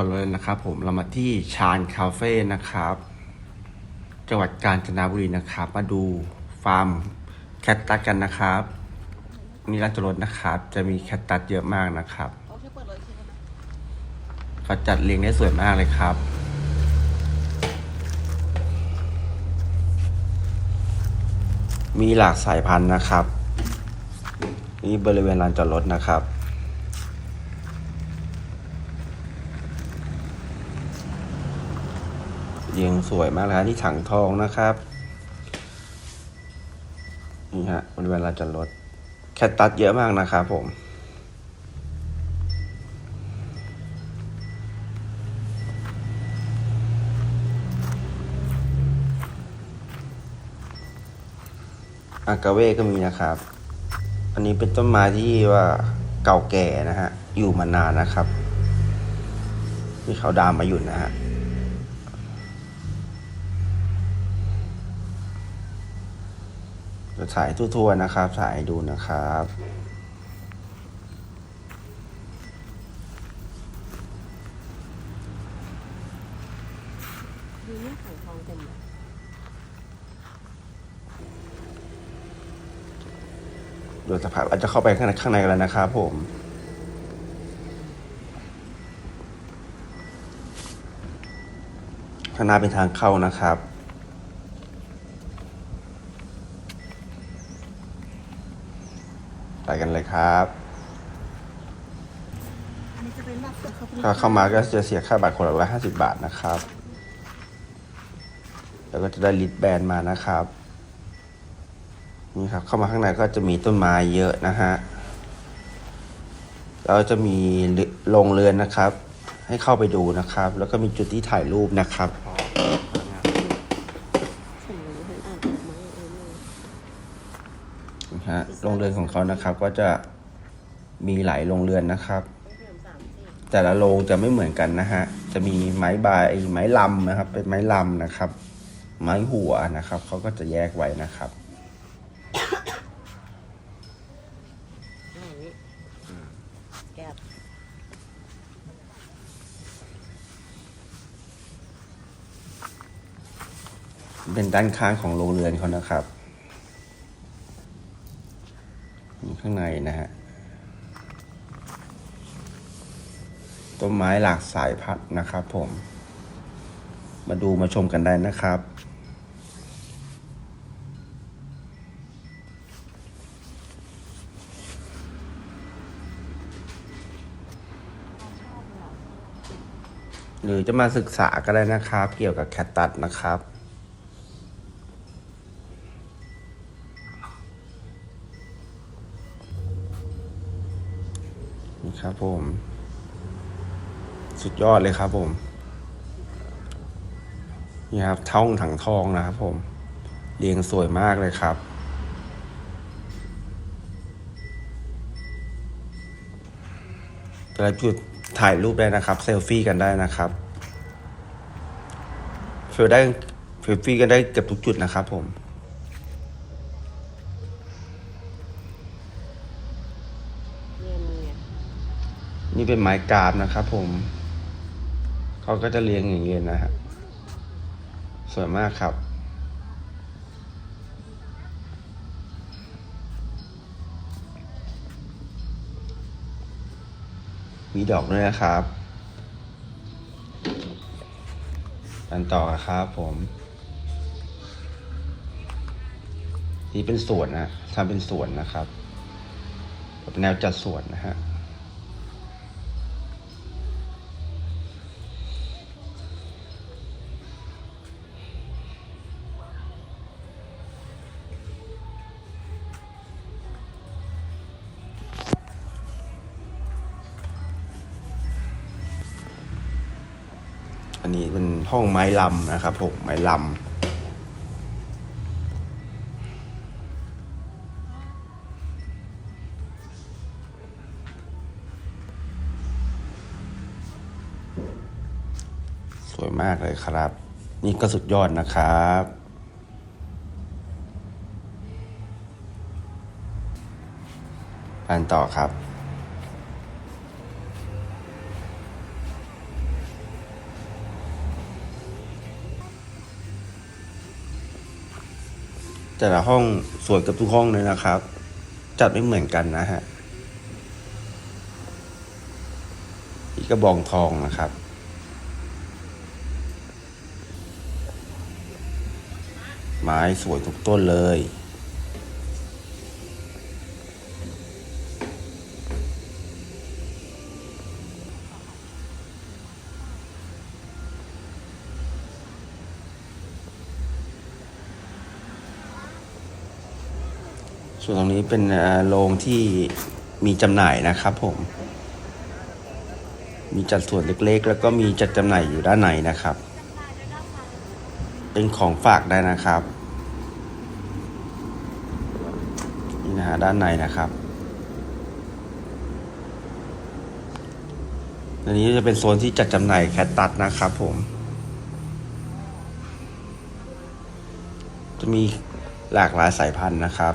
จอดรถเลยนะครับ ผมเรามาที่ชานคาเฟ่นะครับ จังหวัดกาญจนบุรีนะครับ มาดูฟาร์มแคทตัสกันนะครับนี่ร้านจอดรถนะครับ จะมีแคทตัสเยอะมากนะครับเคเปิดเลยใช่ไหมเขาจัดเรียงได้สวยมากเลยครับมีหลากสายพันธุ์นะครับ นี่บริเวณลานจอดรถนะครับ เรียงสวยมากเลยครับที่ถังทองนะครับ นี่ฮะบริเวณลานจอดรถแคตตัสเยอะมากนะครับผมอากาเว่ก็มีนะครับ อันนี้เป็นต้นไม้ที่ว่าเก่าแก่นะฮะ อยู่มานานนะครับ มีเขาวดามมาอยู่นะฮะ จะถ่ายทั่วๆนะครับ ถ่ายให้ดูนะครับมีเนี่ยถังทองเต็มเลยโดยสภาพอาจจะเข้าไปข้างในข้างในกันแล้วนะครับผมข้างหน้าเป็นทางเข้านะครับ ไปกันเลย ครับ อันนี้จะเป็นแบบเสือเขาเป็น ถ้าเข้ามาก็จะเสียค่าบัตรคนละร้อยห้าสิบาทนะครับ แล้วก็จะได้ลิดแบนมานะครับ นี่ครับ เข้ามาข้างในก็จะมีต้นไม้เยอะนะฮะ แล้วจะมีโรงเรือนนะครับ ให้เข้าไปดูนะครับ แล้วก็มีจุดที่ถ่ายรูปนะครับ ฉันรู้ฉันอ่านออกมาเองเลย นะฮะ โรงเรือนของเขานะครับ ก็จะมีหลายโรงเรือนนะครับต้องเตรียมสามสี่แต่ละโรงจะไม่เหมือนกันนะฮะ จะมีไม้ใบไม้ลำนะครับ เป็นไม้ลำนะครับ ไม้หัวนะครับเขาก็จะแยกไว้นะครับอะไรนี้แก้วเป็นด้านข้างของโรงเรือนเขานะครับอยู่ ข้างในนะฮะ ต้นไม้หลากสายพันธุ์นะครับผม มาดูมาชมกันได้นะครับ หรือจะมาศึกษาก็ได้นะครับ เกี่ยวกับแคตตัสนะครับ ครับผม สุดยอดเลยครับผม นี่ครับท่องถังทองนะครับผม เรียงสวยมากเลยครับ แต่ละจุดถ่ายรูปได้นะครับ เซลฟี่กันได้นะครับเฟลได้เซลฟี่กันได้เกือบทุกจุดนะครับผม นี่เป็นไม้กราบนะครับผม เขาก็จะเรียงอย่างเงี้ยนะฮะ สวยมากครับ มีดอกด้วยนะครับอันต่อครับผม นี่เป็นสวนนะทำเป็นสวนนะครับเป็นแนวจัดสวนนะฮะ ห้องไม้ลำนะครับผมไม้ลำสวยมากเลยครับ นี่ก็สุดยอดนะครับอ่านต่อครับ แต่ละห้องสวยกับทุกห้องเลยนะครับ จัดไม่เหมือนกันนะฮะอีกกระบองทองนะครับ ไม้สวยทุกต้นเลย ส่วนตรงนี้เป็นโรงที่มีจำหน่ายนะครับผม มีจัดส่วนเล็กๆ แล้วก็มีจัดจำหน่ายอยู่ด้านในนะครับ เป็นของฝากได้นะครับ นี่นะฮะด้านในนะครับอันนี้จะเป็นโซนที่จัดจำหน่ายแคตตัสนะครับผม จะมีหลากหลายสายพันธุ์นะครับ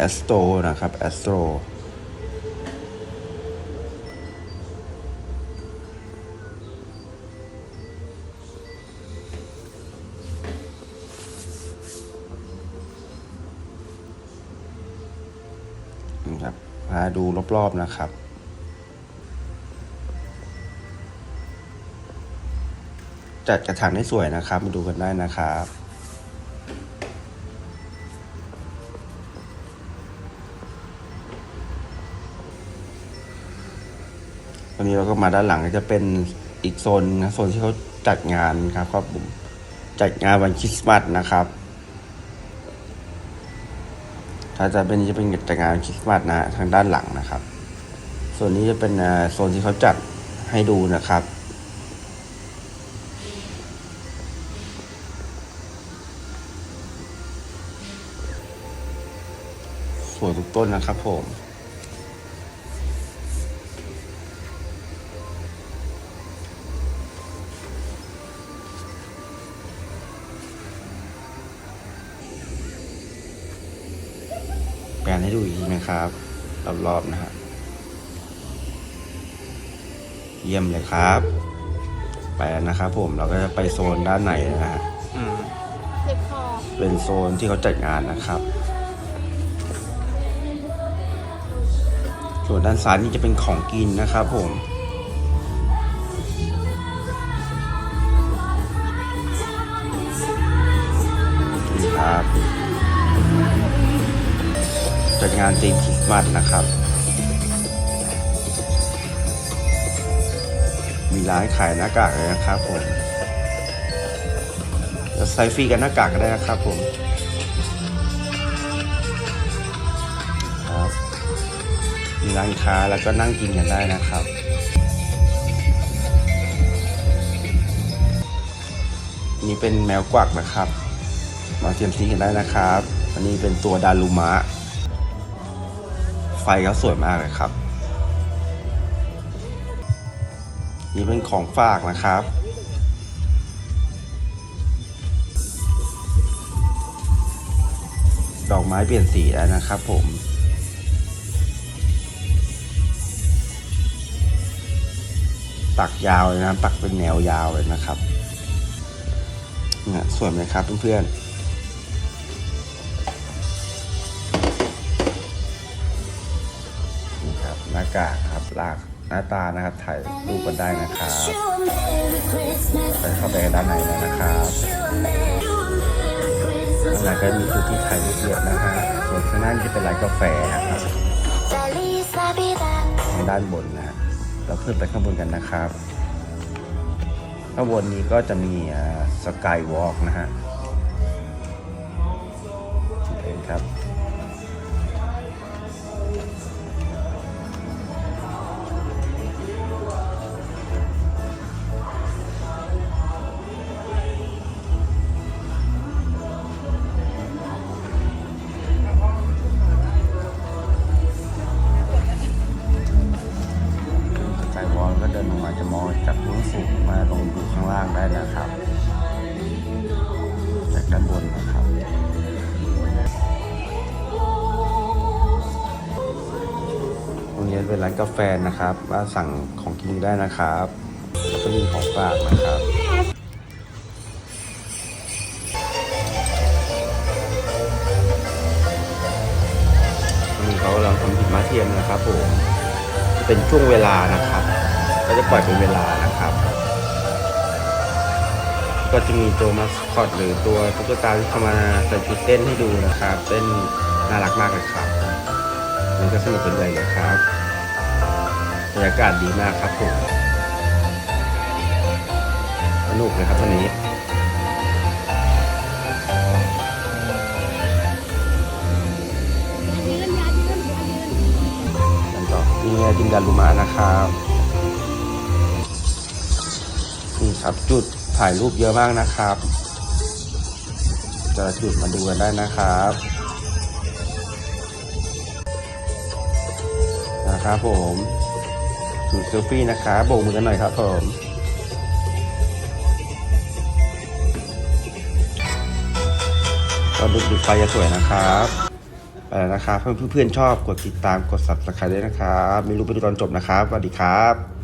แอสโตรนะครับแอสโตรนะครับพาดูรอบๆนะครับจัดกระถางได้สวยนะครับ มาดูกันได้นะครับ นี้เราก็มาด้านหลังก็จะเป็นอีกโซนนะโซนที่เขาจัดงานครับครับผมจัดงานวันคริสต์มาสนะครับ ถ้าจะเป็นจะเป็นจัดงานคริสต์มาสนะทางด้านหลังนะครับ ส่วนนี้จะเป็นโซนที่เขาจัดให้ดูนะครับสวยทุกต้นนะครับผม นะครับ รอบๆนะฮะเยี่ยมเลยครับ ไปแล้วนะครับผมเราก็จะไปโซนด้านในนะฮะอืมเจ็บคอเป็นโซนที่เขาจัดงานนะครับ ส่วนด้านซ้ายนี่จะเป็นของกินนะครับผมนี่ครับ จัดงานธีมคริสต์มาสนะครับ มีร้านขายหน้ากากเลยนะครับผมจะใส่ฟรีกันหน้ากากก็ได้นะครับผมครับมีร้านค้าแล้วก็นั่งกินกันได้นะครับนี่เป็นแมวกวักนะครับ มาเทียมซีกันได้นะครับ อันนี้เป็นตัวดารุมะ เขาสวยมากเลยครับ นี่เป็นของฝากนะครับ ดอกไม้เปลี่ยนสีแล้วนะครับผมปักยาวเลยนะปักเป็นแนวยาวเลยนะครับเนี่ยสวยไหมครับเพื่อนๆ น้ากากครับลากหน้าตานะครับถ่ายรูปกันได้นะครับไปเข้าไปด้านในเลยนะครับข้างในก็มีจุดที่ถ่ายรูปเยอะนะฮะส่วนข้างหน้าจะเป็นร้านกาแฟนะครับทางด้านบนนะฮะเราขึ้นไปข้างบนกันนะครับข้างบนนี้ก็จะมีสกายวอล์กนะฮะเห็นครับ กาแฟนะครับมาสั่งของกินได้นะครับแล้วก็มีของฝากนะครับวันนี้เขากำลังทำหิมะเทียมนะครับผมจะเป็นช่วงเวลานะครับก็จะปล่อยเป็นเวลานะครับ ก็จะมีตัวมาสคอตหรือตัวตุ๊กตาที่เข้ามาใส่ชุดเต้นให้ดูนะครับเต้นน่ารักมากเลยครับนี่ก็สนุกเป็นเลยเลยครับ รรยากาศดีมากครับผมสนุกเลยครับวันนี้กันต่อนี่ไงจินดารุมานะครับนี่ครับจุดถ่ายรูปเยอะมากนะครับ จะจุดมาดูกันได้นะครับนะครับผม สูตรเซลฟี่นะคะโบกมือกันหน่อยครับผมก็ดูดูไฟจะสวยนะครับไปนะครับเพื่อนๆชอบกดติดตามกด subscribe ด้วยนะครับ ไม่รู้ไปดูตอนจบนะครับสวัสดีครับ